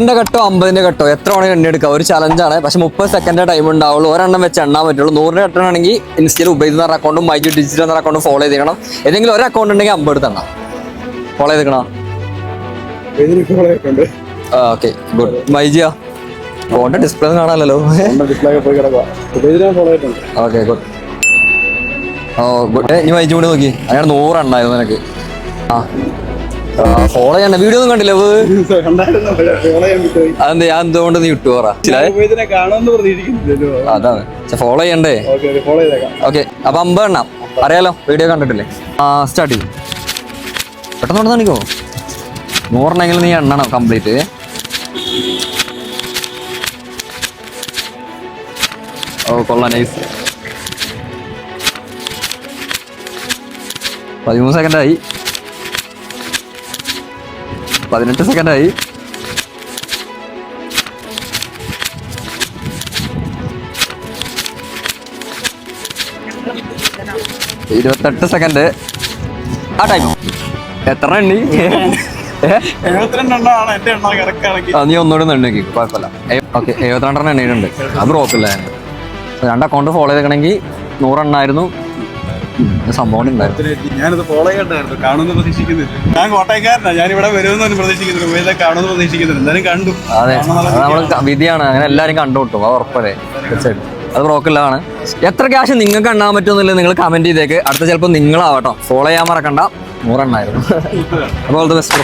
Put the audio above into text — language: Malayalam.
നൂറിന്റെ കട്ടോ അമ്പതിന്റെ കട്ടോ? എത്ര വേണമെങ്കിൽ എണ്ണ എടുക്കാം. ഒരു ചലഞ്ചാണ് പക്ഷെ മുപ്പത് സെക്കൻഡ് ടൈം ഉണ്ടാവുള്ളൂ. ഒരെണ്ണം വെച്ച് എണ്ണാൻ പറ്റുള്ളൂ. നൂറിന്റെ കട്ടാണെങ്കിൽ ഇൻസ്റ്റയിൽ ഉപയോഗിച്ച് എന്ന അക്കൗണ്ടും മൈജു ഡിജിറ്റൽ എന്ന അക്കൗണ്ടും ഫോളോ ചെയ്തിരിക്കണം ഏതെങ്കിലും ഒരു അക്കൗണ്ട് ഉണ്ടെങ്കിൽ അമ്പത് എടുത്തണം ഫോളോ ചെയ്തിക്കണോ? ഓക്കെ ഗുഡ് മൈജിയ? ഫോണിന്റെ ഡിസ്പ്ലേ കാണാമല്ലോ ഓക്കെ ഗുഡ് ഓ ഗുഡ് ഇനി മൈജി കൂടി നോക്കി. അങ്ങനെ നൂറെണ്ണായിരുന്നു നിനക്ക്. ആ. ഫോളോ ചെയ്യണ്ട വീഡിയോ ഒന്നും കണ്ടില്ല ചെയ്യാൻ ഞാൻ എന്തുകൊണ്ട് നീ വിട്ടു പറ? അതാണ്. ഫോളോ ചെയ്യണ്ടേ? ഓക്കെ അപ്പൊ അമ്പ എണ്ണം. അറിയാലോ വീഡിയോ കണ്ടിട്ടില്ലേ? ആ സ്റ്റാർട്ട് ചെയ്യും. പെട്ടെന്ന് പെട്ടെന്ന് കാണിക്കോ? നൂറെണ്ണെങ്കിൽ നീ എണ്ണണം കംപ്ലീറ്റ് ഓ കൊള്ളാം നൈസ് പതിമൂന്ന് സെക്കൻഡായി പതിനെട്ട് സെക്കൻഡായി. ഇരുപത്തെട്ട് സെക്കൻഡ്. ആ ടൈം എത്ര എണ്ണി? നീ ഒന്നുകൂടെ ഒന്ന് എണ്ണി കുഴപ്പമില്ല. ഓക്കെ. എഴുപത്തിരണ്ടെണ്ണം എണ്ണീട്ടുണ്ട് അത് ഞാൻ രണ്ട് അക്കൗണ്ട് ഫോളോ ചെയ്തേക്കണമെങ്കിൽ നൂറെണ്ണായിരുന്നു. സംഭവം ഞാനത് ഫോളോ ചെയ്യണ്ടായിരുന്നു കാണുമെന്ന് പ്രതീക്ഷിക്കുന്നില്ല. ഞാൻ കോട്ടയക്കാരനാ. ഞാൻ ഇവിടെ വരുമെന്നൊന്നും പ്രതീക്ഷിക്കുന്നില്ല. ഉപയോഗിച്ചാൽ കാണുമെന്ന് പ്രതീക്ഷിക്കുന്നില്ല. എന്തായാലും കണ്ടു. അതെ. അത് നമ്മൾ വിധിയാണ്. അങ്ങനെ എല്ലാവരും കണ്ടുമുട്ടും അത് ഉറപ്പല്ലേ? തീർച്ചയായിട്ടും. അത് ബ്രോക്കില്ലാണ് എത്ര ക്യാഷ് നിങ്ങൾക്ക് എണ്ണാൻ പറ്റുമെന്നില്ല നിങ്ങൾ കമന്റ് ചെയ്തേക്ക്. അടുത്ത ചിലപ്പോൾ നിങ്ങളാവട്ടോ ഫോളോ ചെയ്യാൻ മറക്കണ്ട. നൂറെണ്ണായിരുന്നു. അപ്പോൾ ഓൾ ദ ബെസ്റ്റ്